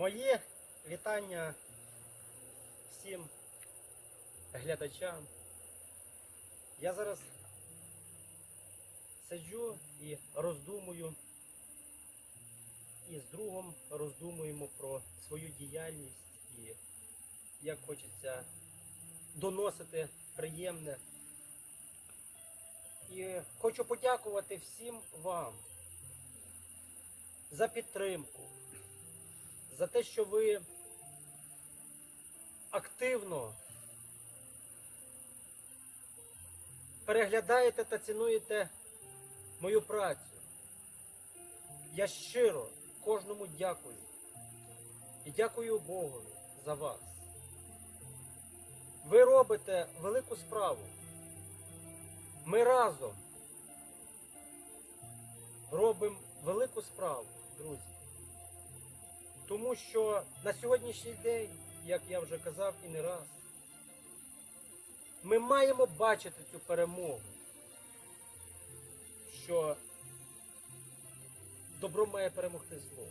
Моє вітання всім глядачам. Я зараз сиджу і роздумую, і з другом роздумуємо про свою діяльність і як хочеться доносити приємне. І хочу подякувати всім вам за підтримку, за те, що ви активно переглядаєте та цінуєте мою працю. Я щиро кожному дякую і дякую Богові за вас. Ви робите велику справу. Ми разом робимо велику справу, друзі. Тому що на сьогоднішній день, як я вже казав і не раз, ми маємо бачити цю перемогу, що добро має перемогти зло.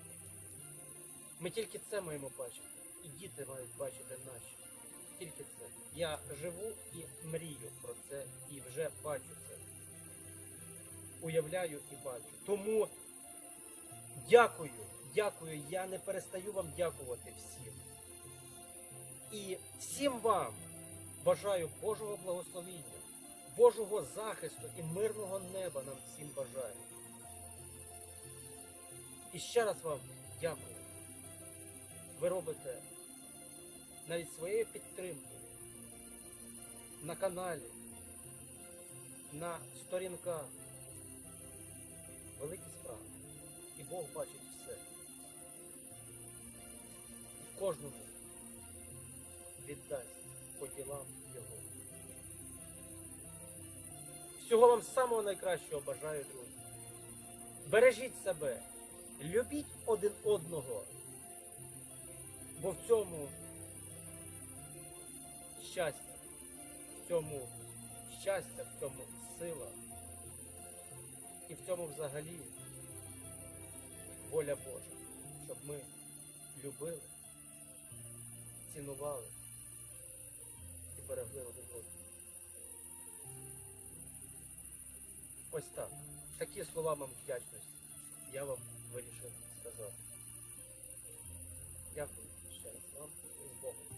Ми тільки це маємо бачити. І діти мають бачити наші. Тільки це. Я живу і мрію про це, і вже бачу це. Уявляю і бачу. Тому дякую, дякую. Я не перестаю вам дякувати всім. І всім вам бажаю Божого благословіння, Божого захисту і мирного неба нам всім бажаю. І ще раз вам дякую. Ви робите навіть своєю підтримкою на каналі, на сторінках великі справи. Кожному віддасть по ділам Його. Всього вам самого найкращого бажаю, друзі. Бережіть себе, любіть один одного, бо в цьому щастя, в цьому щастя, в цьому сила. І в цьому взагалі воля Божа, щоб ми любили, цінували і берегли один одного. Ось так. Такі слова вам вдячності. Я вам вирішив сказати. Дякую ще раз вам і з Богом.